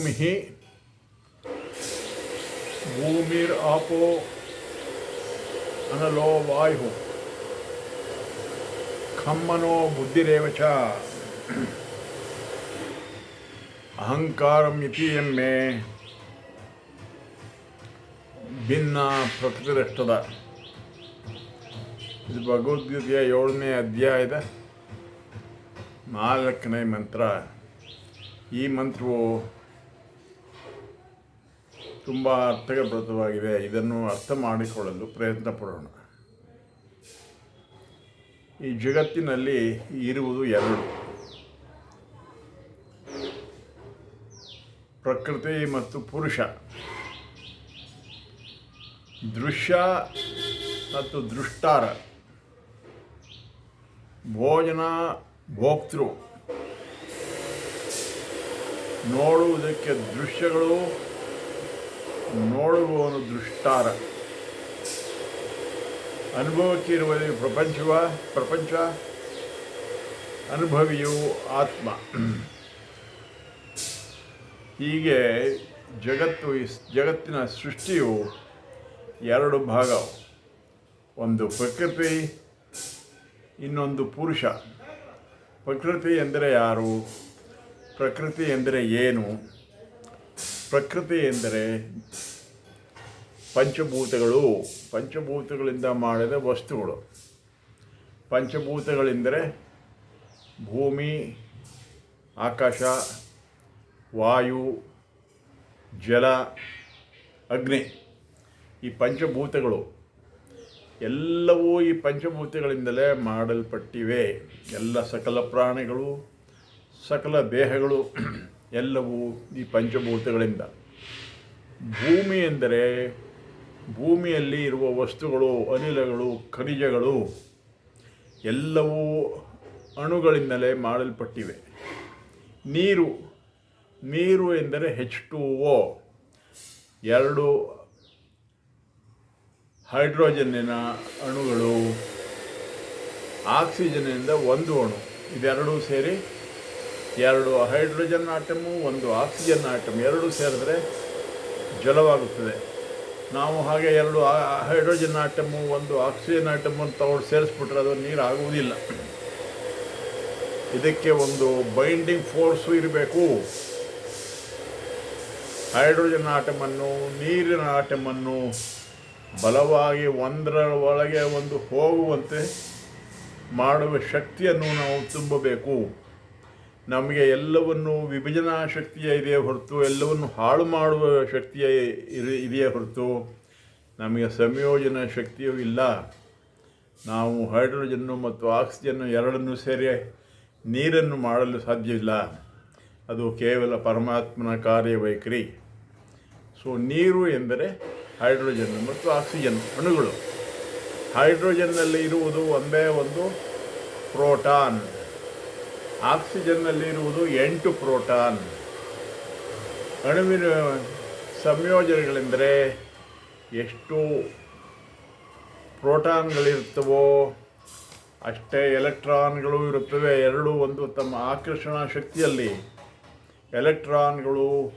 ಭೂಮಿ ಭೂಮಿರ್ ಆಪೋ ಅನಲೋ ವಾಯು ಖಮ್ಮನೋ ಬುದ್ಧಿರೇವ ಚ ಅಹಂಕಾರಂ ಇತಿಯಮ್ಮೆ ಭಿನ್ನ ಪ್ರಕೃತಿರಷ್ಟದ ಇದು ಭಗವದ್ಗೀತೆಯ ಏಳನೇ ಅಧ್ಯಾಯದ ನಾಲ್ಕನೇ ಮಂತ್ರ ಈ ಮಂತ್ರವು ತುಂಬ ಅರ್ಥಗರ್ಭಿತವಾಗಿದೆ ಇದನ್ನು ಅರ್ಥ ಮಾಡಿಕೊಳ್ಳಲು ಪ್ರಯತ್ನ ಪಡೋಣ. ಈ ಜಗತ್ತಿನಲ್ಲಿ ಇರುವುದು ಎರಡು. ಪ್ರಕೃತಿ ಮತ್ತು ಪುರುಷ. ದೃಶ್ಯ ಮತ್ತು ದೃಷ್ಟಾರ. ಭೋಜನ, ಭೋಕ್ತೃ. ನೋಡುವುದಕ್ಕೆ ದೃಶ್ಯಗಳು ನೋಡುವವನು ದೃಷ್ಟಾರ. ಅನುಭವಕ್ಕೆ ಇರುವ ಪ್ರಪಂಚವ, ಪ್ರಪಂಚ, ಅನುಭವಿಯು ಆತ್ಮ. ಹೀಗೆ ಜಗತ್ತು, ಈ ಜಗತ್ತಿನ ಸೃಷ್ಟಿಯು ಎರಡು ಭಾಗ. ಒಂದು ಪ್ರಕೃತಿ, ಇನ್ನೊಂದು ಪುರುಷ. ಪ್ರಕೃತಿ ಎಂದರೆ ಯಾರು? ಪ್ರಕೃತಿ ಎಂದರೆ ಏನು? ಪ್ರಕೃತಿ ಎಂದರೆ ಪಂಚಭೂತಗಳು. ಪಂಚಭೂತಗಳಿಂದ ಮಾಡಿದ ವಸ್ತುಗಳು. ಪಂಚಭೂತಗಳೆಂದರೆ ಭೂಮಿ, ಆಕಾಶ, ವಾಯು, ಜಲ, ಅಗ್ನಿ. ಈ ಪಂಚಭೂತಗಳು ಎಲ್ಲವೂ ಈ ಪಂಚಭೂತಗಳಿಂದಲೇ ಮಾಡಲ್ಪಟ್ಟಿವೆ. ಎಲ್ಲ ಸಕಲ ಪ್ರಾಣಿಗಳು, ಸಕಲ ದೇಹಗಳು. ಎಲ್ಲವೂ ಈ ಪಂಚಭೂತಗಳಿಂದ. ಭೂಮಿ ಎಂದರೆ ಭೂಮಿಯಲ್ಲಿ ಇರುವ ವಸ್ತುಗಳು, ಅನಿಲಗಳು, ಖನಿಜಗಳು ಎಲ್ಲವೂ ಅಣುಗಳಿಂದಲೇ ಮಾಡಲ್ಪಟ್ಟಿವೆ. ನೀರು ನೀರು ಎಂದರೆ ಹೆಚ್ ಟು ಒ ಎರಡು ಹೈಡ್ರೋಜನ್ನಿನ ಅಣುಗಳು, ಆಕ್ಸಿಜನ್ನಿಂದ ಒಂದು ಅಣು ಇದೆರಡೂ ಸೇರಿ ಎರಡು ಹೈಡ್ರೋಜನ್ ಆಟಮು, ಒಂದು ಆಕ್ಸಿಜನ್ ಆಟಮ್, ಎರಡೂ ಸೇರಿದ್ರೆ ಜಲವಾಗುತ್ತದೆ. ನಾವು ಹಾಗೆ ಎರಡು ಹೈಡ್ರೋಜನ್ ಆಟಮು, ಒಂದು ಆಕ್ಸಿಜನ್ ಆಟಮನ್ನು ತಗೊಂಡು ಸೇರಿಸ್ಬಿಟ್ರೆ ಅದು ನೀರು ಆಗುವುದಿಲ್ಲ. ಇದಕ್ಕೆ ಒಂದು ಬೈಂಡಿಂಗ್ ಫೋರ್ಸು ಇರಬೇಕು. ಹೈಡ್ರೋಜನ್ ಆಟಮನ್ನು, ನೀರಿನ ಆಟಮನ್ನು ಬಲವಾಗಿ ಒಂದರ ಒಳಗೆ ಒಂದು ಹೋಗುವಂತೆ ಮಾಡುವ ಶಕ್ತಿಯನ್ನು ನಾವು ತುಂಬಬೇಕು. ನಮಗೆ ಎಲ್ಲವನ್ನು ವಿಭಜನಾ ಶಕ್ತಿಯ ಇದೆಯೇ ಹೊರತು, ಎಲ್ಲವನ್ನು ಹಾಳು ಮಾಡುವ ಶಕ್ತಿಯ ಇದೆಯೇ ಹೊರತು ನಮಗೆ ಸಂಯೋಜನ ಶಕ್ತಿಯೂ ಇಲ್ಲ. ನಾವು ಹೈಡ್ರೋಜನ್ನು ಮತ್ತು ಆಕ್ಸಿಜನ್ನು ಎರಡನ್ನೂ ಸೇರಿ ನೀರನ್ನು ಮಾಡಲು ಸಾಧ್ಯವಿಲ್ಲ. ಅದು ಕೇವಲ ಪರಮಾತ್ಮನ ಕಾರ್ಯವೈಖರಿ ಸೊ ನೀರು ಎಂದರೆ ಹೈಡ್ರೋಜನ್ ಮತ್ತು ಆಕ್ಸಿಜನ್ ಅಣುಗಳು. ಹೈಡ್ರೋಜನ್ನಲ್ಲಿ ಇರುವುದು ಒಂದೇ ಒಂದು ಪ್ರೋಟಾನ್. ಆಕ್ಸಿಜನ್ನಲ್ಲಿ ಇರುವುದು ಎಂಟು ಪ್ರೋಟಾನ್. ಅಣುವಿನ ಸಂಯೋಜನೆಗಳೆಂದರೆ ಎಷ್ಟು ಪ್ರೋಟಾನ್ಗಳಿರ್ತವೋ ಅಷ್ಟೇ ಎಲೆಕ್ಟ್ರಾನ್ಗಳು ಇರುತ್ತವೆ. ಎರಡೂ ಒಂದು ತಮ್ಮ ಆಕರ್ಷಣಾ ಶಕ್ತಿಯಲ್ಲಿ ಎಲೆಕ್ಟ್ರಾನ್ಗಳು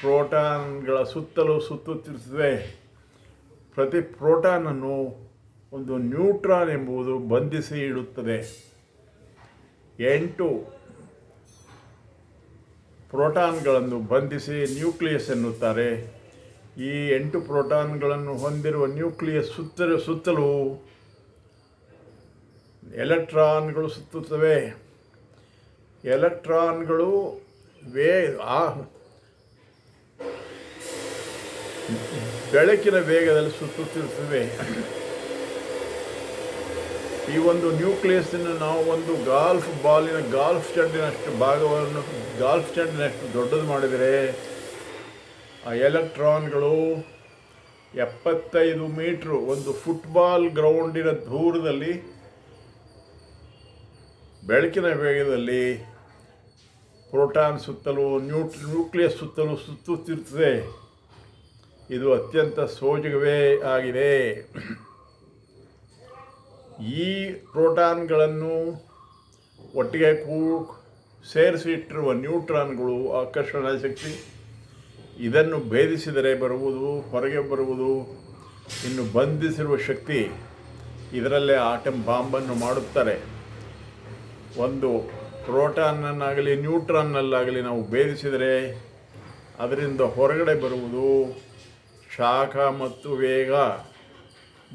ಪ್ರೋಟಾನ್ಗಳ ಸುತ್ತಲೂ ಸುತ್ತುತ್ತಿರುತ್ತವೆ. ಪ್ರತಿ ಪ್ರೋಟಾನನ್ನು ಒಂದು ನ್ಯೂಟ್ರಾನ್ ಎಂಬುದು ಬಂಧಿಸಿ ಇಡುತ್ತದೆ. ಎಂಟು ಪ್ರೋಟಾನ್ಗಳನ್ನು ಬಂಧಿಸಿ ನ್ಯೂಕ್ಲಿಯಸ್ ಎನ್ನುತ್ತಾರೆ. ಈ ಎಂಟು ಪ್ರೋಟಾನ್ಗಳನ್ನು ಹೊಂದಿರುವ ನ್ಯೂಕ್ಲಿಯಸ್ ಸುತ್ತಲೂ ಸುತ್ತಲೂ ಎಲೆಕ್ಟ್ರಾನ್ಗಳು ಸುತ್ತುತ್ತವೆ. ಎಲೆಕ್ಟ್ರಾನ್ಗಳು ವೇ ಆ ಬೆಳಕಿನ ವೇಗದಲ್ಲಿ ಸುತ್ತುತ್ತಿರುತ್ತವೆ. ಈ ಒಂದು ನ್ಯೂಕ್ಲಿಯಸ್ಸಿನ ನಾವು ಒಂದು ಗಾಲ್ಫ್ ಬಾಲಿನ ಗಾಲ್ಫ್ ಚೆಂಡಿನಷ್ಟು ಭಾಗವನ್ನು ಗಾಲ್ಫ್ ಚೆಂಡಿನಷ್ಟು ದೊಡ್ಡದು ಮಾಡಿದರೆ, ಆ ಎಲೆಕ್ಟ್ರಾನ್ಗಳು ಎಪ್ಪತ್ತೈದು ಮೀಟ್ರು ಒಂದು ಫುಟ್ಬಾಲ್ ಗ್ರೌಂಡಿನ ದೂರದಲ್ಲಿ, ಬೆಳಕಿನ ವೇಗದಲ್ಲಿ ಪ್ರೋಟಾನ್ ಸುತ್ತಲೂ ನ್ಯೂಟ್ ನ್ಯೂಕ್ಲಿಯಸ್ ಸುತ್ತಲೂ ಸುತ್ತುತ್ತಿರುತ್ತದೆ. ಇದು ಅತ್ಯಂತ ಸೋಜಿಗವೇ ಆಗಿದೆ. ಈ ಪ್ರೋಟಾನ್ಗಳನ್ನು ಒಟ್ಟಿಗೆ ಕೂ ಸೇರಿಸಿಟ್ಟಿರುವ ನ್ಯೂಟ್ರಾನ್ಗಳು ಆಕರ್ಷಣಾ ಶಕ್ತಿ. ಇದನ್ನು ಭೇದಿಸಿದರೆ ಬರುವುದು, ಹೊರಗೆ ಬರುವುದು, ಇನ್ನು ಬಂಧಿಸಿರುವ ಶಕ್ತಿ ಇದರಲ್ಲೇ ಆಟಮ್ ಬಾಂಬನ್ನು ಮಾಡುತ್ತಾರೆ. ಒಂದು ಪ್ರೋಟಾನನ್ನಾಗಲಿ ನ್ಯೂಟ್ರಾನ್ನಲ್ಲಾಗಲಿ ನಾವು ಭೇದಿಸಿದರೆ ಅದರಿಂದ ಹೊರಗಡೆ ಬರುವುದು ಶಾಖ ಮತ್ತು ವೇಗ.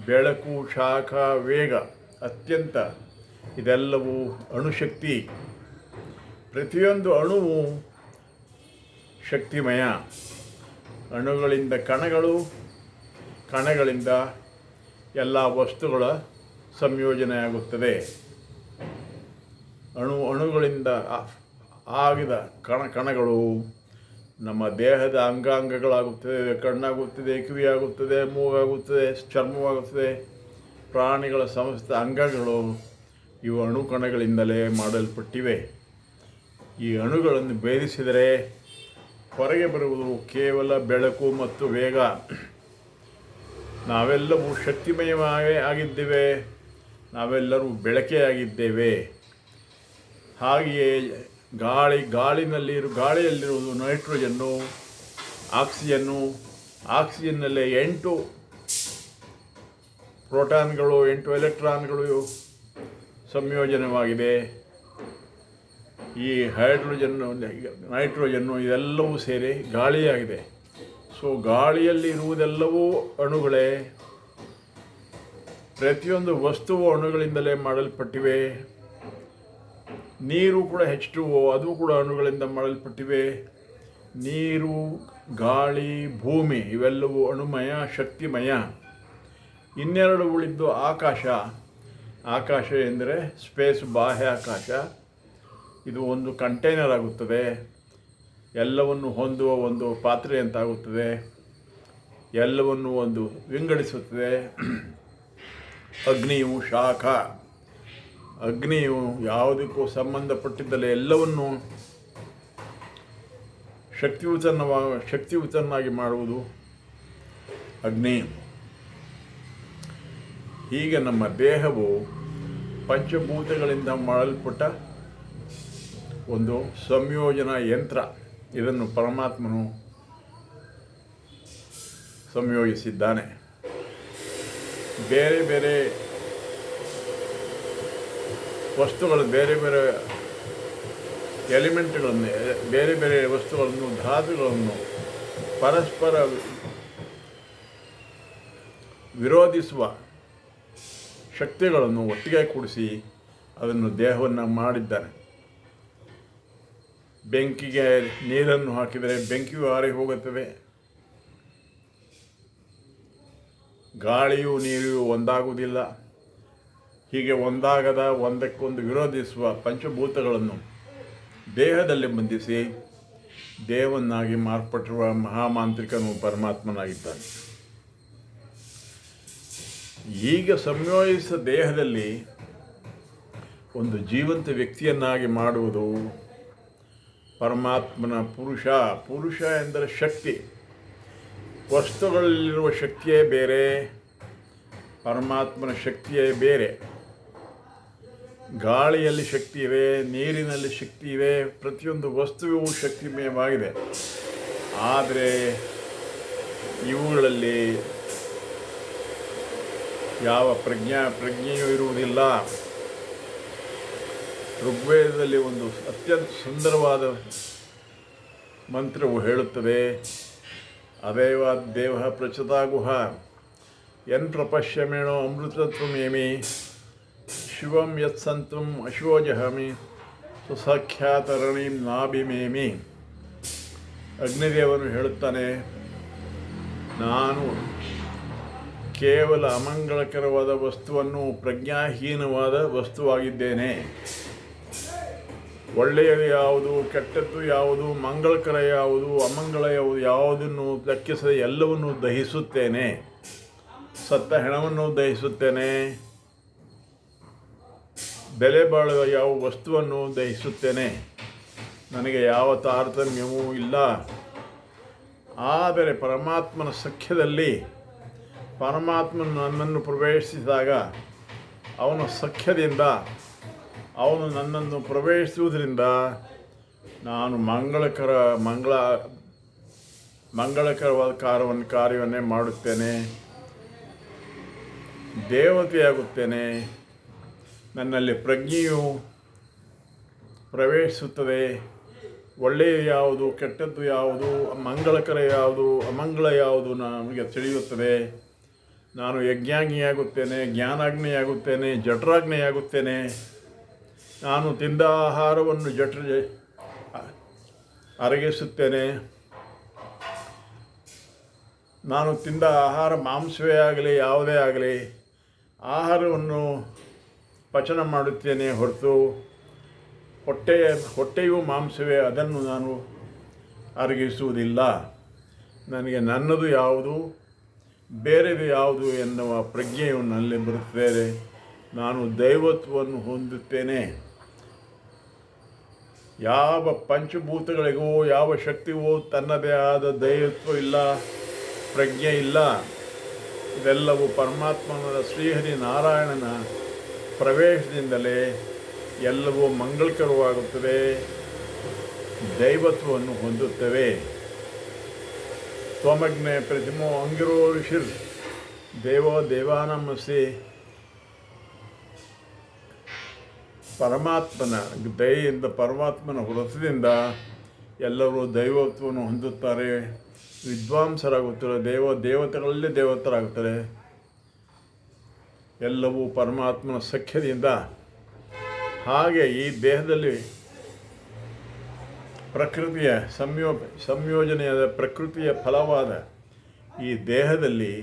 ಬೆಳಕು, ಶಾಖ, ವೇಗ ಅತ್ಯಂತ. ಇದೆಲ್ಲವೂ ಅಣುಶಕ್ತಿ. ಪ್ರತಿಯೊಂದು ಅಣುವು ಶಕ್ತಿಮಯ. ಅಣುಗಳಿಂದ ಕಣಗಳು, ಕಣಗಳಿಂದ ಎಲ್ಲ ವಸ್ತುಗಳ ಸಂಯೋಜನೆಯಾಗುತ್ತದೆ. ಅಣು, ಅಣುಗಳಿಂದ ಆಗಿದ ಕಣ, ಕಣಗಳು ನಮ್ಮ ದೇಹದ ಅಂಗಾಂಗಗಳಾಗುತ್ತದೆ, ಕಣ್ಣಾಗುತ್ತದೆ, ಕಿವಿಯಾಗುತ್ತದೆ, ಮೂಗಾಗುತ್ತದೆ, ಚರ್ಮವಾಗುತ್ತದೆ. ಪ್ರಾಣಿಗಳ ಸಮಸ್ತ ಅಂಗಗಳು ಇವು ಅಣು ಕಣಗಳಿಂದಲೇ ಮಾಡಲ್ಪಟ್ಟಿವೆ. ಈ ಅಣುಗಳನ್ನು ಭೇದಿಸಿದರೆ ಹೊರಗೆ ಬರುವುದು ಕೇವಲ ಬೆಳಕು ಮತ್ತು ವೇಗ. ನಾವೆಲ್ಲವೂ ಶಕ್ತಿಮಯವಾಗಿ ಆಗಿದ್ದೇವೆ. ನಾವೆಲ್ಲರೂ ಬೆಳಕೆ ಆಗಿದ್ದೇವೆ ಹಾಗೆಯೇ ಗಾಳಿ ಗಾಳಿನಲ್ಲಿ ಗಾಳಿಯಲ್ಲಿರುವುದು ನೈಟ್ರೋಜನ್ನು, ಆಕ್ಸಿಜನ್ನು, ಆಕ್ಸಿಜನ್ನಲ್ಲೇ ಎಂಟು ಪ್ರೋಟಾನ್ಗಳು, ಎಂಟು ಎಲೆಕ್ಟ್ರಾನ್ಗಳು ಸಂಯೋಜನವಾಗಿದೆ. ಈ ಹೈಡ್ರೋಜನ್ನು, ನೈಟ್ರೋಜನ್ನು ಇದೆಲ್ಲವೂ ಸೇರಿ ಗಾಳಿಯಾಗಿದೆ. ಸೊ ಗಾಳಿಯಲ್ಲಿ ಇರುವುದೆಲ್ಲವೂ ಅಣುಗಳೇ. ಪ್ರತಿಯೊಂದು ವಸ್ತುವು ಅಣುಗಳಿಂದಲೇ ಮಾಡಲ್ಪಟ್ಟಿವೆ. ನೀರು ಕೂಡ ಹೆಚ್ ಟು ಅದು ಕೂಡ ಅಣುಗಳಿಂದ ಮಾಡಲ್ಪಟ್ಟಿವೆ. ನೀರು, ಗಾಳಿ, ಭೂಮಿ, ಇವೆಲ್ಲವೂ ಅಣುಮಯ, ಶಕ್ತಿಮಯ. ಇನ್ನೆರಡು ಉಳಿದ್ದು ಆಕಾಶ. ಆಕಾಶ ಎಂದರೆ ಸ್ಪೇಸ್ ಬಾಹ್ಯ ಆಕಾಶ. ಇದು ಒಂದು ಕಂಟೈನರ್ ಆಗುತ್ತದೆ. ಎಲ್ಲವನ್ನು ಹೊಂದುವ ಒಂದು ಪಾತ್ರೆ ಅಂತಾಗುತ್ತದೆ ಎಲ್ಲವನ್ನು ಒಂದು ವಿಂಗಡಿಸುತ್ತದೆ. ಅಗ್ನಿಯು ಶಾಖ. ಅಗ್ನಿಯು ಯಾವುದಕ್ಕೂ ಸಂಬಂಧಪಟ್ಟಿದ್ದಲ್ಲ ಎಲ್ಲವನ್ನು ಶಕ್ತಿಯುತನವ ಶಕ್ತಿಯುತನಾಗಿ ಮಾಡುವುದು ಅಗ್ನಿ. ಹೀಗೆ ನಮ್ಮ ದೇಹವು ಪಂಚಭೂತಗಳಿಂದ ಮಾಡಲ್ಪಟ್ಟ ಒಂದು ಸಂಯೋಜನಾ ಯಂತ್ರ. ಇದನ್ನು ಪರಮಾತ್ಮನು ಸಂಯೋಜಿಸಿದ್ದಾನೆ. ಬೇರೆ ಬೇರೆ ವಸ್ತುಗಳು ಬೇರೆ ಬೇರೆ ಎಲಿಮೆಂಟ್ಗಳನ್ನು, ಬೇರೆ ಬೇರೆ ವಸ್ತುಗಳನ್ನು, ಧಾತುಗಳನ್ನು ಪರಸ್ಪರ ವಿರೋಧಿಸುವ ಶಕ್ತಿಗಳನ್ನು ಒಟ್ಟಿಗೆ ಕೂಡಿಸಿ ಅದನ್ನು ದೇಹವನ್ನು ಮಾಡಿದ್ದಾನೆ ಬೆಂಕಿಗೆ ನೀರನ್ನು ಹಾಕಿದರೆ ಬೆಂಕಿಯು ಆರಿ ಹೋಗುತ್ತದೆ. ಗಾಳಿಯು ನೀರು ಒಂದಾಗುವುದಿಲ್ಲ. ಹೀಗೆ ಒಂದಾಗದ ಒಂದಕ್ಕೊಂದು ವಿರೋಧಿಸುವ ಪಂಚಭೂತಗಳನ್ನು ದೇಹದಲ್ಲಿ ಬಂಧಿಸಿ ದೇವನ್ನಾಗಿ ಮಾರ್ಪಟ್ಟಿರುವ ಮಹಾಮಾಂತ್ರಿಕನು ಪರಮಾತ್ಮನಾಗಿದ್ದಾನೆ. ಈಗ ಸಂಯೋಜಿಸಿದ ದೇಹದಲ್ಲಿ ಒಂದು ಜೀವಂತ ವ್ಯಕ್ತಿಯನ್ನಾಗಿ ಮಾಡುವುದು ಪರಮಾತ್ಮನ ಪುರುಷ ಪುರುಷ ಎಂದರೆ ಶಕ್ತಿ. ವಸ್ತುಗಳಲ್ಲಿರುವ ಶಕ್ತಿಯೇ ಬೇರೆ, ಪರಮಾತ್ಮನ ಶಕ್ತಿಯೇ ಬೇರೆ. ಗಾಳಿಯಲ್ಲಿ ಶಕ್ತಿ ಇವೆ, ನೀರಿನಲ್ಲಿ ಶಕ್ತಿ ಇವೆ, ಪ್ರತಿಯೊಂದು ವಸ್ತುವು ಶಕ್ತಿಮಯವಾಗಿದೆ. ಆದರೆ ಇವುಗಳಲ್ಲಿ ಯಾವ ಪ್ರಜ್ಞಾ, ಪ್ರಜ್ಞೆಯೂ ಇರುವುದಿಲ್ಲ. ಋಗ್ವೇದದಲ್ಲಿ ಒಂದು ಅತ್ಯಂತ ಸುಂದರವಾದ ಮಂತ್ರವು ಹೇಳುತ್ತದೆ, ಅದೇವ ದೇವ ಪ್ರಚತಾಗುಹ ಎನ್ ಪ್ರಪಶ್ಯಮೇಣೋ ಅಮೃತತ್ವಮೇಮಿ ಶಿವಂ ಯತ್ಸಂತಂ ಅಶೋಜಹಮಿ ಸುಸಖ್ಯಾತರಣೀಂ ನಾಭಿಮೇಮಿ ಅಗ್ನಿದೇವನು ಹೇಳುತ್ತಾನೆ, ನಾನು ಕೇವಲ ಅಮಂಗಳಕರವಾದ ವಸ್ತುವನ್ನು ಪ್ರಜ್ಞಾಹೀನವಾದ ವಸ್ತುವಾಗಿದ್ದೇನೆ. ಒಳ್ಳೆಯದು ಯಾವುದು, ಕೆಟ್ಟದ್ದು ಯಾವುದು, ಮಂಗಳಕರ ಯಾವುದು, ಅಮಂಗಳ ಯಾವುದು, ಯಾವುದನ್ನು ಲೆಕ್ಕಿಸದೆ ಎಲ್ಲವನ್ನು ದಹಿಸುತ್ತೇನೆ. ಸತ್ತ ಹೆಣವನ್ನು ದಹಿಸುತ್ತೇನೆ. ಬೆಲೆ ಬಾಳುವ ಯಾವ ವಸ್ತುವನ್ನು ದಹಿಸುತ್ತೇನೆ? ನನಗೆ ಯಾವ ತಾರತಮ್ಯವೂ ಇಲ್ಲ. ಆದರೆ ಪರಮಾತ್ಮನ ಸಖ್ಯದಲ್ಲಿ ಪರಮಾತ್ಮನು ನನ್ನನ್ನು ಪ್ರವೇಶಿಸಿದಾಗ ಅವನ ಸಖ್ಯದಿಂದ, ಅವನು ನನ್ನನ್ನು ಪ್ರವೇಶಿಸುವುದರಿಂದ ನಾನು ಮಂಗಳಕರ, ಮಂಗಳ ಮಂಗಳಕರವಾದ ಕಾರ್ಯವನ್ನು, ಕಾರ್ಯವನ್ನೇ ಮಾಡುತ್ತೇನೆ. ದೇವತೆಯಾಗುತ್ತೇನೆ. ನನ್ನಲ್ಲಿ ಪ್ರಜ್ಞೆಯು ಪ್ರವೇಶಿಸುತ್ತದೆ. ಒಳ್ಳೆಯ ಯಾವುದು, ಕೆಟ್ಟದ್ದು ಯಾವುದು, ಮಂಗಳಕರ ಯಾವುದು, ಅಮಂಗಳ ಯಾವುದು ನಮಗೆ ತಿಳಿಯುತ್ತದೆ. ನಾನು ಯಜ್ಞಾಗ್ನಿಯಾಗುತ್ತೇನೆ, ಜ್ಞಾನಾಗ್ನಿಯಾಗುತ್ತೇನೆ, ಜಠರಾಗ್ನಿಯಾಗುತ್ತೇನೆ. ನಾನು ತಿಂದ ಆಹಾರವನ್ನು ಜಠರ ಅರಗಿಸುತ್ತೇನೆ. ನಾನು ತಿಂದ ಆಹಾರ ಮಾಂಸವೇ ಆಗಲಿ, ಯಾವುದೇ ಆಗಲಿ, ಆಹಾರವನ್ನು ಪಚನ ಮಾಡುತ್ತೇನೆ ಹೊರತು ಹೊಟ್ಟೆಯ ಹೊಟ್ಟೆಯು ಮಾಂಸವೇ, ಅದನ್ನು ನಾನು ಅರಗಿಸುವುದಿಲ್ಲ. ನನಗೆ ನನ್ನದು ಯಾವುದು, ಬೇರೆದು ಯಾವುದು ಎನ್ನುವ ಪ್ರಜ್ಞೆಯು ನನ್ನಲ್ಲಿ ಬರುತ್ತದೆ. ನಾನು ದೈವತ್ವವನ್ನು ಹೊಂದುತ್ತೇನೆ. ಯಾವ ಪಂಚಭೂತಗಳಿಗೂ ಯಾವ ಶಕ್ತಿಗೂ ತನ್ನದೇ ಆದ ದೈವತ್ವ ಇಲ್ಲ, ಪ್ರಜ್ಞೆ ಇಲ್ಲ. ಇದೆಲ್ಲವೂ ಪರಮಾತ್ಮನ ಶ್ರೀಹರಿ ನಾರಾಯಣನ ಪ್ರವೇಶದಿಂದಲೇ ಎಲ್ಲವೂ ಮಂಗಳಕರವಾಗುತ್ತದೆ, ದೈವತ್ವವನ್ನು ಹೊಂದುತ್ತವೆ. ತ್ವಮಗ್ನೆ ಪ್ರತಿಮೋ ಅಂಗಿರೋ ಋಷಿರ್ ದೇವೋ ದೇವಾನಮಸಿ ಪರಮಾತ್ಮನ ದಯೆಯಿಂದ, ಪರಮಾತ್ಮನ ವ್ರತದಿಂದ ಎಲ್ಲರೂ ದೈವತ್ವವನ್ನು ಹೊಂದುತ್ತಾರೆ. ವಿದ್ವಾಂಸರಾಗುತ್ತಾರೆ, ದೇವ ದೇವತೆಗಳಲ್ಲೇ ದೇವತರಾಗುತ್ತಾರೆ. ಎಲ್ಲವೂ ಪರಮಾತ್ಮನ ಸಖ್ಯದಿಂದ. ಹಾಗೆ ಈ ದೇಹದಲ್ಲಿ ಪ್ರಕೃತಿಯ ಸಂಯೋ ಸಂಯೋಜನೆಯಾದ ಪ್ರಕೃತಿಯ ಫಲವಾದ ಈ ದೇಹದಲ್ಲಿ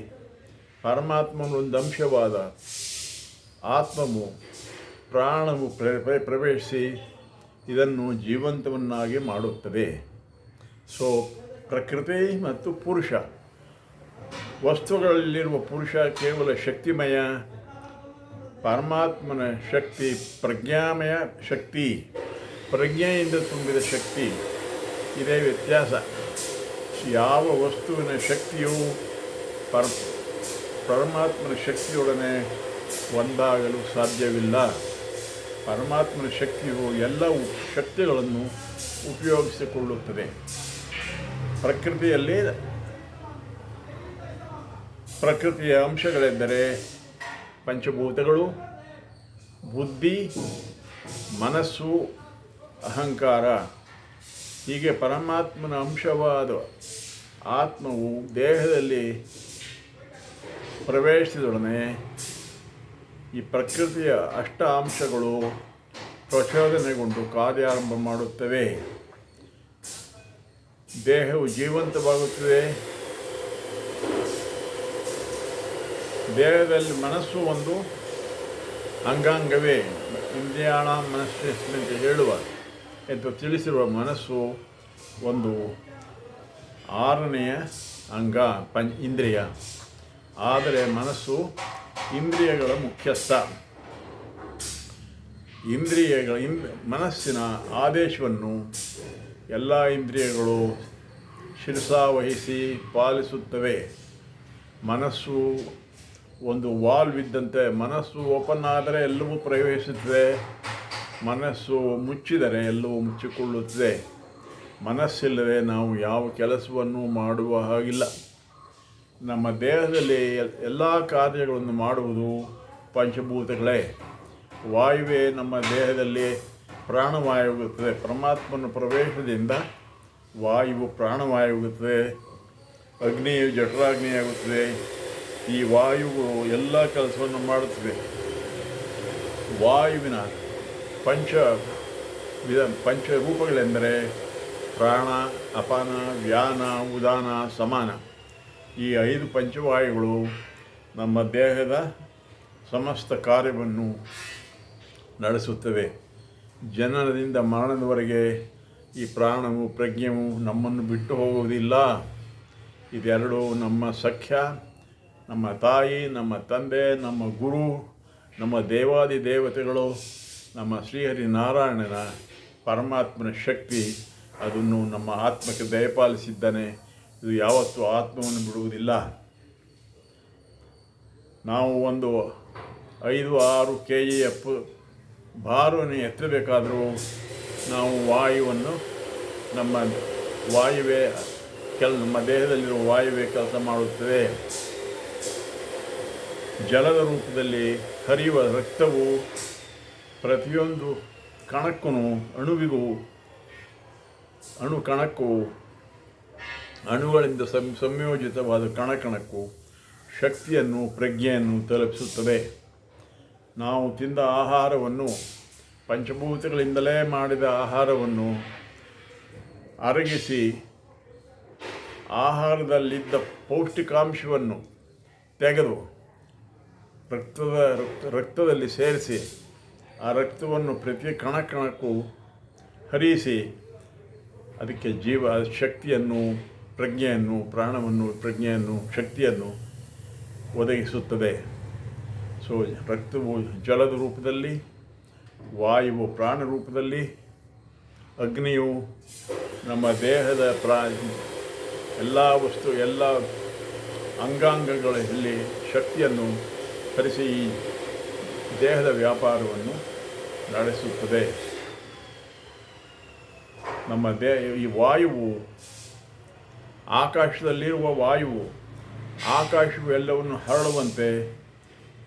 ಪರಮಾತ್ಮನೊಂದು ಅಂಶವಾದ ಆತ್ಮವು, ಪ್ರಾಣವು ಪ್ರ, ಪ್ರವೇಶಿಸಿ ಇದನ್ನು ಜೀವಂತವನ್ನಾಗಿ ಮಾಡುತ್ತದೆ. ಸೊ, ಪ್ರಕೃತಿ ಮತ್ತು ಪುರುಷ. ವಸ್ತುಗಳಲ್ಲಿರುವ ಪುರುಷ ಕೇವಲ ಶಕ್ತಿಮಯ ಪರಮಾತ್ಮನ ಶಕ್ತಿ, ಪ್ರಜ್ಞಾಮಯ ಶಕ್ತಿ, ಪ್ರಜ್ಞೆಯಿಂದ ತುಂಬಿದ ಶಕ್ತಿ, ಇದೇ ವ್ಯತ್ಯಾಸ. ಯಾವ ವಸ್ತುವಿನ ಶಕ್ತಿಯು ಪರ, ಪರಮಾತ್ಮನ ಶಕ್ತಿಯೊಡನೆ ಒಂದಾಗಲು ಸಾಧ್ಯವಿಲ್ಲ. ಪರಮಾತ್ಮನ ಶಕ್ತಿಯು ಎಲ್ಲ ಶಕ್ತಿಗಳನ್ನು ಉಪಯೋಗಿಸಿಕೊಳ್ಳುತ್ತದೆ. ಪ್ರಕೃತಿಯಲ್ಲಿ ಪ್ರಕೃತಿಯ ಅಂಶಗಳೆಂದರೆ ಪಂಚಭೂತಗಳು, ಬುದ್ಧಿ, ಮನಸ್ಸು, ಅಹಂಕಾರ. ಹೀಗೆ ಪರಮಾತ್ಮನ ಅಂಶವಾದ ಆತ್ಮವು ದೇಹದಲ್ಲಿ ಪ್ರವೇಶಿಸಿದೊಡನೆ ಈ ಪ್ರಕೃತಿಯ ಅಷ್ಟ ಅಂಶಗಳು ಪ್ರಚೋದನೆಗೊಂಡು ಕಾರ್ಯಾರಂಭ ಮಾಡುತ್ತವೆ. ದೇಹವು ಜೀವಂತವಾಗುತ್ತದೆ. ದೇಹದಲ್ಲಿ ಮನಸ್ಸು ಒಂದು ಅಂಗಾಂಗವೇ. ಇಂದ್ರಿಯಾಣ ಮನಸ್ಸಿನಂತೆ ಹೇಳುವ ಎಂದು ತಿಳಿಸಿರುವ ಮನಸ್ಸು ಒಂದು ಆರನೆಯ ಅಂಗ, ಪಂಚ ಇಂದ್ರಿಯ. ಆದರೆ ಮನಸ್ಸು ಇಂದ್ರಿಯಗಳ ಮುಖ್ಯಸ್ಥ. ಇಂದ್ರಿಯಗಳ ಇಂದ್, ಮನಸ್ಸಿನ ಆದೇಶವನ್ನು ಎಲ್ಲ ಇಂದ್ರಿಯಗಳು ಶಿರಸಾವಹಿಸಿ ಪಾಲಿಸುತ್ತವೆ. ಮನಸ್ಸು ಒಂದು ವಾಲ್ವ್ ಇದ್ದಂತೆ ಮನಸ್ಸು ಓಪನ್ ಆದರೆ ಎಲ್ಲವೂ ಪ್ರವೇಶಿಸುತ್ತದೆ. ಮನಸ್ಸು ಮುಚ್ಚಿದರೆ ಎಲ್ಲವೂ ಮುಚ್ಚಿಕೊಳ್ಳುತ್ತದೆ. ಮನಸ್ಸಿಲ್ಲದೆ ನಾವು ಯಾವ ಕೆಲಸವನ್ನು ಮಾಡುವ ಹಾಗಿಲ್ಲ. ನಮ್ಮ ದೇಹದಲ್ಲಿ ಎಲ್ಲ ಕಾರ್ಯಗಳನ್ನು ಮಾಡುವುದು ಪಂಚಭೂತಗಳೇ. ವಾಯುವೆ ನಮ್ಮ ದೇಹದಲ್ಲಿ ಪ್ರಾಣವಾಯುಗುತ್ತದೆ ಪರಮಾತ್ಮನ ಪ್ರವೇಶದಿಂದ ವಾಯುವು ಪ್ರಾಣವಾಯುಗುತ್ತದೆ ಅಗ್ನಿಯು ಜಠರಾಗ್ನಿಯಾಗುತ್ತದೆ. ಈ ವಾಯುವು ಎಲ್ಲ ಕೆಲಸವನ್ನು ಮಾಡುತ್ತದೆ. ವಾಯುವಿನ ಪಂಚ ವಿಧ ಪಂಚರೂಪಗಳೆಂದರೆ ಪ್ರಾಣ, ಅಪಾನ, ವ್ಯಾನ, ಉದಾನ, ಸಮಾನ. ಈ ಐದು ಪಂಚವಾಯುಗಳು ನಮ್ಮ ದೇಹದ ಸಮಸ್ತ ಕಾರ್ಯವನ್ನು ನಡೆಸುತ್ತವೆ. ಜನನದಿಂದ ಮರಣದವರೆಗೆ ಈ ಪ್ರಾಣವು, ಪ್ರಜ್ಞೆಯು ನಮ್ಮನ್ನು ಬಿಟ್ಟು ಹೋಗುವುದಿಲ್ಲ. ಇದೆರಡು ನಮ್ಮ ಸಖ್ಯ ನಮ್ಮ ತಾಯಿ, ನಮ್ಮ ತಂದೆ, ನಮ್ಮ ಗುರು, ನಮ್ಮ ದೇವಾದಿ ದೇವತೆಗಳು, ನಮ್ಮ ಶ್ರೀಹರಿ ನಾರಾಯಣನ ಪರಮಾತ್ಮನ ಶಕ್ತಿ, ಅದನ್ನು ನಮ್ಮ ಆತ್ಮಕ್ಕೆ ದಯಪಾಲಿಸಿದ್ದಾನೆ. ಇದು ಯಾವತ್ತೂ ಆತ್ಮವನ್ನು ಬಿಡುವುದಿಲ್ಲ. ನಾವು ಒಂದು ಐದು ಆರು ಕೆ ಜಿ ಎಪ್ ಭಾರವನ್ನು ಎತ್ತಬೇಕಾದರೂ ನಾವು ವಾಯುವನ್ನು, ನಮ್ಮ ವಾಯುವೇ, ಕೆಲ, ನಮ್ಮ ದೇಹದಲ್ಲಿರುವ ವಾಯುವೇ ಕೆಲಸ ಮಾಡುತ್ತದೆ. ಜಲದ ರೂಪದಲ್ಲಿ ಹರಿಯುವ ರಕ್ತವು ಪ್ರತಿಯೊಂದು ಕಣಕ್ಕೂ ಅಣುವಿಗೂ ಅಣು ಕಣಕ್ಕೂ ಅಣುಗಳಿಂದ ಸಂ, ಸಂಯೋಜಿತವಾದ ಕಣಕಣಕ್ಕೂ ಶಕ್ತಿಯನ್ನು, ಪ್ರಜ್ಞೆಯನ್ನು ತಲುಪಿಸುತ್ತದೆ. ನಾವು ತಿಂದ ಆಹಾರವನ್ನು, ಪಂಚಭೂತಗಳಿಂದಲೇ ಮಾಡಿದ ಆಹಾರವನ್ನು ಅರಗಿಸಿ ಆಹಾರದಲ್ಲಿದ್ದ ಪೌಷ್ಟಿಕಾಂಶವನ್ನು ತೆಗೆದು ರಕ್ತದ ರಕ್ತ, ರಕ್ತದಲ್ಲಿ ಸೇರಿಸಿ, ಆ ರಕ್ತವನ್ನು ಪ್ರತಿ ಕಣ ಕಣಕ್ಕೂ ಹರಿಸಿ ಅದಕ್ಕೆ ಜೀವ ಶಕ್ತಿಯನ್ನು, ಪ್ರಜ್ಞೆಯನ್ನು, ಪ್ರಾಣವನ್ನು, ಪ್ರಜ್ಞೆಯನ್ನು, ಶಕ್ತಿಯನ್ನು ಒದಗಿಸುತ್ತದೆ. ಸೊ ರಕ್ತವು ಜಲದ ರೂಪದಲ್ಲಿ, ವಾಯುವು ಪ್ರಾಣ ರೂಪದಲ್ಲಿ, ಅಗ್ನಿಯು ನಮ್ಮ ದೇಹದ ಪ್ರಾ, ಎಲ್ಲ ವಸ್ತು, ಎಲ್ಲ ಅಂಗಾಂಗಗಳಲ್ಲಿ ಶಕ್ತಿಯನ್ನು ಹರಿಸಿ ಈ ದೇಹದ ವ್ಯಾಪಾರವನ್ನು ನಡೆಸುತ್ತದೆ. ನಮ್ಮ ದೇ, ಈ ವಾಯುವು, ಆಕಾಶದಲ್ಲಿರುವ ವಾಯುವು, ಆಕಾಶವು ಎಲ್ಲವನ್ನು ಹರಡುವಂತೆ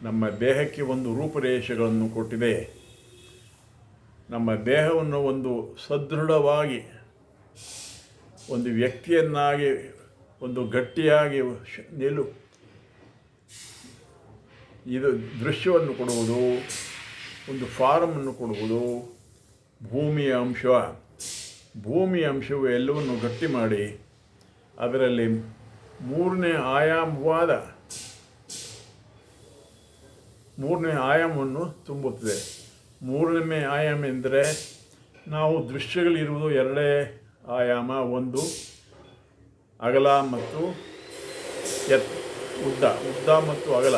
ನಮ್ಮ ದೇಹಕ್ಕೆ ಒಂದು ರೂಪರೇಷೆಗಳನ್ನು ಕೊಟ್ಟಿದೆ. ನಮ್ಮ ದೇಹವನ್ನು ಒಂದು ಸದೃಢವಾಗಿ, ಒಂದು ವ್ಯಕ್ತಿಯನ್ನಾಗಿ, ಒಂದು ಗಟ್ಟಿಯಾಗಿ ನಿಲ್ಲು ನಿಲು ಇದು ದೃಶ್ಯವನ್ನು ಕೊಡುವುದು, ಒಂದು ಫಾರಮನ್ನು ಕೊಡುವುದು ಭೂಮಿಯ ಅಂಶ. ಭೂಮಿಯ ಅಂಶವು ಎಲ್ಲವನ್ನು ಗಟ್ಟಿ ಮಾಡಿ, ಅದರಲ್ಲಿ ಮೂರನೇ ಆಯಾಮವಾದ, ಮೂರನೇ ಆಯಾಮವನ್ನು ತುಂಬುತ್ತದೆ. ಮೂರನೇ ಆಯಾಮ ಎಂದರೆ ನಾವು ದೃಶ್ಯಗಳಿರುವುದು ಎರಡೇ ಆಯಾಮ. ಒಂದು, ಅಗಲ ಮತ್ತು ಎತ್, ಉದ್ದ. ಉದ್ದ ಮತ್ತು ಅಗಲ.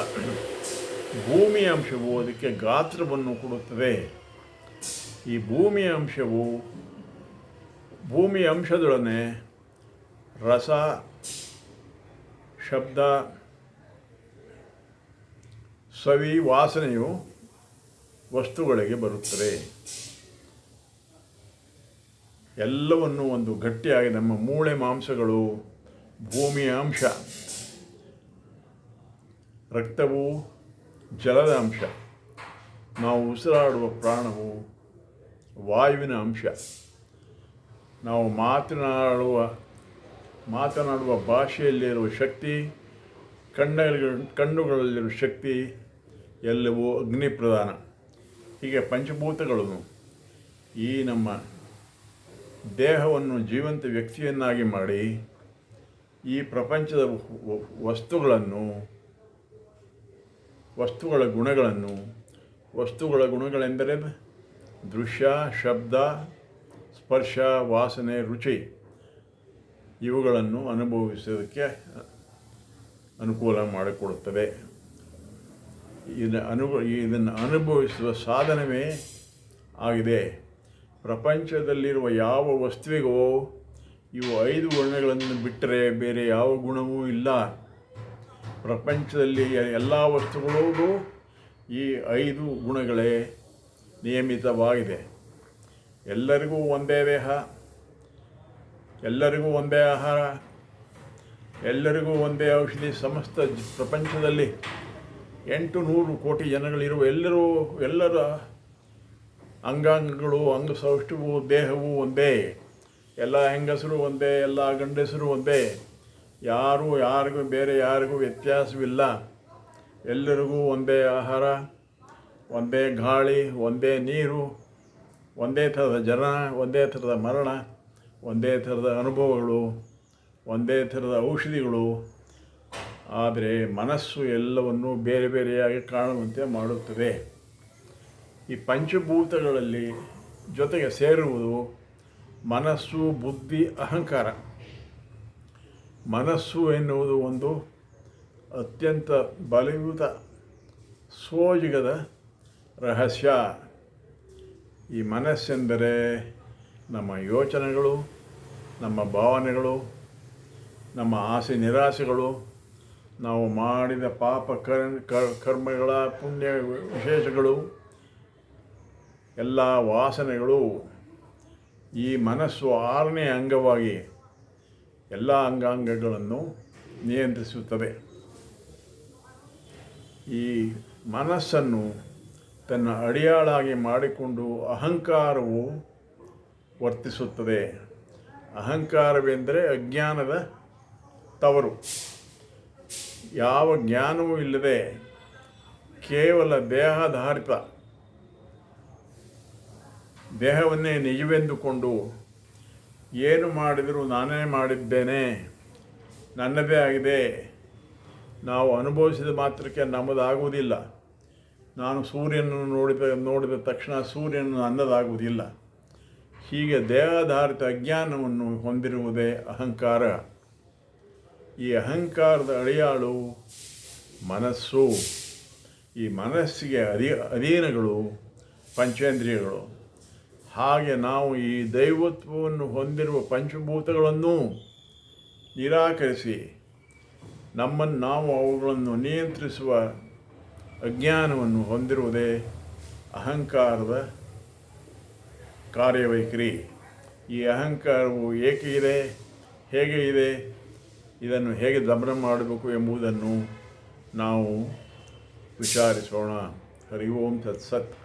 ಭೂಮಿಯ ಅಂಶವು ಅದಕ್ಕೆ ಗಾತ್ರವನ್ನು ಕೊಡುತ್ತದೆ ಈ ಭೂಮಿಯ ಅಂಶವು ಭೂಮಿಯ ಅಂಶದೊಡನೆ ರಸ, ಶಬ್ದ, ಸವಿ, ವಾಸನೆಯು ವಸ್ತುಗಳಿಗೆ ಬರುತ್ತದೆ ಎಲ್ಲವನ್ನು ಒಂದು ಗಟ್ಟಿಯಾಗಿ ನಮ್ಮ ಮೂಳೆ ಮಾಂಸಗಳು, ಭೂಮಿಯ ಅಂಶ, ರಕ್ತವು ಜಲದ ಅಂಶ. ನಾವು ಉಸಿರಾಡುವ ಪ್ರಾಣವು ವಾಯುವಿನ ಅಂಶ. ನಾವು ಮಾತನಾಡುವ ಮಾತನಾಡುವ ಭಾಷೆಯಲ್ಲಿರುವ ಶಕ್ತಿ, ಕಣ್ಣುಗಳ, ಕಣ್ಣುಗಳಲ್ಲಿರುವ ಶಕ್ತಿ ಎಲ್ಲವೂ ಅಗ್ನಿ ಪ್ರಧಾನ. ಹೀಗೆ ಪಂಚಭೂತಗಳನ್ನು ಈ ನಮ್ಮ ದೇಹವನ್ನು ಜೀವಂತ ವ್ಯಕ್ತಿಯನ್ನಾಗಿ ಮಾಡಿ ಈ ಪ್ರಪಂಚದ ವಸ್ತುಗಳನ್ನು ವಸ್ತುಗಳ ಗುಣಗಳನ್ನು, ವಸ್ತುಗಳ ಗುಣಗಳೆಂದರೆ ದೃಶ್ಯ, ಶಬ್ದ, ಸ್ಪರ್ಶ, ವಾಸನೆ, ರುಚಿ ಇವುಗಳನ್ನು ಅನುಭವಿಸೋದಕ್ಕೆ ಅನುಕೂಲ ಮಾಡಿಕೊಡುತ್ತದೆ ಇದನ್ನು ಅನುಭವ ಇದನ್ನು ಅನುಭವಿಸುವ ಸಾಧನವೇ ಆಗಿದೆ. ಪ್ರಪಂಚದಲ್ಲಿರುವ ಯಾವ ವಸ್ತುವಿಗೋ ಇವು ಐದು ಗುಣಗಳನ್ನು ಬಿಟ್ಟರೆ ಬೇರೆ ಯಾವ ಗುಣವೂ ಇಲ್ಲ. ಪ್ರಪಂಚದಲ್ಲಿ ಎಲ್ಲ ವಸ್ತುಗಳೂ ಈ ಐದು ಗುಣಗಳೇ ನಿಯಮಿತವಾಗಿದೆ. ಎಲ್ಲರಿಗೂ ಒಂದೇ ದೇಹ, ಎಲ್ಲರಿಗೂ ಒಂದೇ ಆಹಾರ, ಎಲ್ಲರಿಗೂ ಒಂದೇ ಔಷಧಿ, ಸಮಸ್ತ ಪ್ರಪಂಚದಲ್ಲಿ ಎಂಟು ನೂರು ಕೋಟಿ ಜನಗಳಿರುವ ಎಲ್ಲರೂ, ಎಲ್ಲರ ಅಂಗಾಂಗಗಳು, ಅಂಗಸೌಷ್ಠವು, ದೇಹವು ಒಂದೇ. ಎಲ್ಲ ಹೆಂಗಸರು ಒಂದೇ, ಎಲ್ಲ ಗಂಡಸರು ಒಂದೇ. ಯಾರು ಯಾರಿಗೂ ಬೇರೆ ಯಾರಿಗೂ ವ್ಯತ್ಯಾಸವಿಲ್ಲ. ಎಲ್ಲರಿಗೂ ಒಂದೇ ಆಹಾರ, ಒಂದೇ ಗಾಳಿ, ಒಂದೇ ನೀರು, ಒಂದೇ ಥರದ ಜನ, ಒಂದೇ ಥರದ ಮರಣ, ಒಂದೇ ಥರದ ಅನುಭವಗಳು, ಒಂದೇ ಥರದ ಔಷಧಿಗಳು. ಆದರೆ ಮನಸ್ಸು ಎಲ್ಲವನ್ನು ಬೇರೆ ಬೇರೆಯಾಗಿ ಕಾಣುವಂತೆ ಮಾಡುತ್ತದೆ. ಈ ಪಂಚಭೂತಗಳಲ್ಲಿ ಜೊತೆಗೆ ಸೇರುವುದು ಮನಸ್ಸು, ಬುದ್ಧಿ, ಅಹಂಕಾರ. ಮನಸ್ಸು ಎನ್ನುವುದು ಒಂದು ಅತ್ಯಂತ ಬಲಯುತ ಸೋಜಿಗದ ರಹಸ್ಯ. ಈ ಮನಸ್ಸೆಂದರೆ ನಮ್ಮ ಯೋಚನೆಗಳು, ನಮ್ಮ ಭಾವನೆಗಳು, ನಮ್ಮ ಆಸೆ ನಿರಾಸೆಗಳು, ನಾವು ಮಾಡಿದ ಪಾಪ ಕರ್ ಕರ್- ಕರ್ಮಗಳ ಪುಣ್ಯ ವಿಶೇಷಗಳು, ಎಲ್ಲ ವಾಸನೆಗಳು ಈ ಮನಸ್ಸು ಆರನೇ ಅಂಗವಾಗಿ ಎಲ್ಲ ಅಂಗಾಂಗಗಳನ್ನು ನಿಯಂತ್ರಿಸುತ್ತದೆ. ಈ ಮನಸ್ಸನ್ನು ತನ್ನ ಅಡಿಯಾಳಾಗಿ ಮಾಡಿಕೊಂಡು ಅಹಂಕಾರವು ವರ್ತಿಸುತ್ತದೆ. ಅಹಂಕಾರವೆಂದರೆ ಅಜ್ಞಾನದ ತವರು. ಯಾವ ಜ್ಞಾನವೂ ಇಲ್ಲದೆ ಕೇವಲ ದೇಹಾಧಾರಿತ ದೇಹವನ್ನೇ ನಿಜವೆಂದುಕೊಂಡು ಏನು ಮಾಡಿದರೂ ನಾನೇ ಮಾಡಿದ್ದೇನೆ. ನನ್ನದೇ ಆಗಿದೆ. ನಾವು ಅನುಭವಿಸಿದ ಮಾತ್ರಕ್ಕೆ ನಮ್ಮದಾಗುವುದಿಲ್ಲ. ನಾನು ಸೂರ್ಯನನ್ನು ನೋಡಿದ ನೋಡಿದ ತಕ್ಷಣ ಸೂರ್ಯನು ನನ್ನದಾಗುವುದಿಲ್ಲ. ಹೀಗೆ ದೇಹಾಧಾರಿತ ಅಜ್ಞಾನವನ್ನು ಹೊಂದಿರುವುದೇ ಅಹಂಕಾರ. ಈ ಅಹಂಕಾರದ ಅಡಿಯಾಳು ಮನಸ್ಸು. ಈ ಮನಸ್ಸಿಗೆ ಅಧೀ, ಅಧೀನಗಳು, ಪಂಚೇಂದ್ರಿಯಗಳು. ಹಾಗೆ ನಾವು ಈ ದೈವತ್ವವನ್ನು ಹೊಂದಿರುವ ಪಂಚಭೂತಗಳನ್ನು ನಿರಾಕರಿಸಿ ನಮ್ಮನ್ನು ನಾವು ಅವುಗಳನ್ನು ನಿಯಂತ್ರಿಸುವ ಅಜ್ಞಾನವನ್ನು ಹೊಂದಿರುವುದೇ ಅಹಂಕಾರದ ಕಾರ್ಯವೈಖರಿ. ಈ ಅಹಂಕಾರವು ಏಕೆ ಇದೆ? ಹೇಗೆ ಇದೆ? ಇದನ್ನು ಹೇಗೆ ದಮನ ಮಾಡಬೇಕು ಎಂಬುದನ್ನು ನಾವು ವಿಚಾರಿಸೋಣ. ಹರಿ ಓಂ ತತ್ಸತ್.